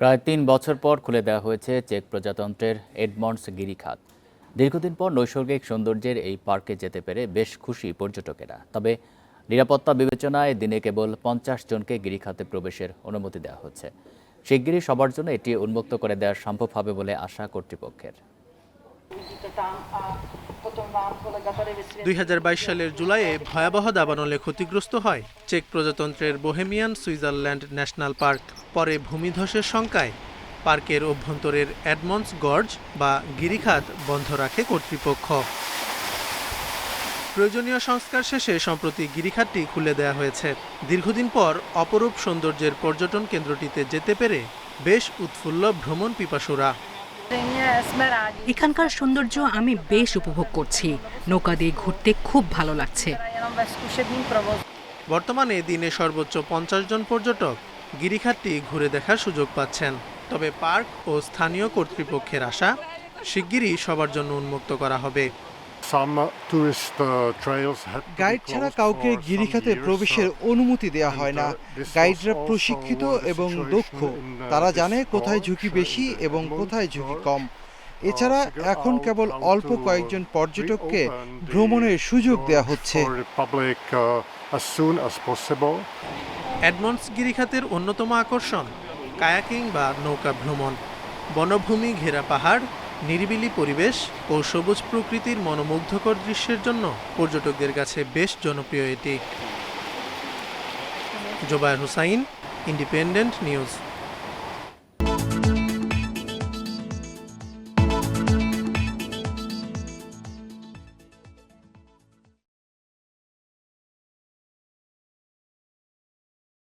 প্রায় তিন বছর পর খুলে দেওয়া হয়েছে চেক প্রজাতন্ত্রের এডমন্ডস গিরিখাত। দীর্ঘদিন পর নৈসর্গিক সৌন্দর্যের এই পার্কে যেতে পেরে বেশ খুশি পর্যটকেরা। তবে নিরাপত্তা বিবেচনায় দিনে কেবল পঞ্চাশ জনকে গিরিখাতে প্রবেশের অনুমতি দেওয়া হচ্ছে। শিগগিরই সবার জন্য এটি উন্মুক্ত করে দেওয়া সম্ভব হবে বলে আশা কর্তৃপক্ষের। দুই হাজার বাইশ সালের জুলাইয়ে ভয়াবহ দাবানলে ক্ষতিগ্রস্ত হয় চেক প্রজাতন্ত্রের বোহেমিয়ান সুইজারল্যান্ড ন্যাশনাল পার্ক। পরে ভূমিধসের শঙ্কায় পার্কের অভ্যন্তরের অ্যাডমন্স গর্জ বা গিরিখাত বন্ধ রাখে কর্তৃপক্ষ। প্রয়োজনীয় সংস্কার শেষে সম্প্রতি গিরিখাতটি খুলে দেওয়া হয়েছে। দীর্ঘদিন পর অপরূপ সৌন্দর্যের পর্যটন কেন্দ্রটিতে যেতে পেরে বেশ উৎফুল্ল ভ্রমণ পিপাসুরা। এখানকার সৌন্দর্য আমি বেশ উপভোগ করছি। নৌকা দিয়ে ঘুরতে খুব ভালো লাগছে. বর্তমানে দিনে সর্বোচ্চ পঞ্চাশ জন পর্যটক গিরিখাতটি ঘুরে দেখার সুযোগ পাচ্ছেন। তবে পার্ক ও স্থানীয় কর্তৃপক্ষের আশা শিগগিরই সবার জন্য উন্মুক্ত করা হবে। গাইড ছাড়া কাউকে গিরিখাতে প্রবেশের অনুমতি দেয়া হয় না। গাইডরা প্রশিক্ষিত এবং দক্ষ। তারা জানে কোথায় ঝুঁকি বেশি এবং কোথায় ঝুঁকি কম। এছাড়া এখন কেবল অল্প কয়েকজন পর্যটককে ভ্রমণের সুযোগ দেয়া হচ্ছে। অ্যাডভান্স গিরিখাতের অন্যতম আকর্ষণ কায়াকিং বা নৌকা ভ্রমণ। বনভূমি ঘেরা পাহাড় নিরিবিলি পরিবেশ ও সবুজ প্রকৃতির মনোমুগ্ধকর দৃশ্যের জন্য পর্যটকদের কাছে বেশ জনপ্রিয় এটি। Zobayer Hussain independent news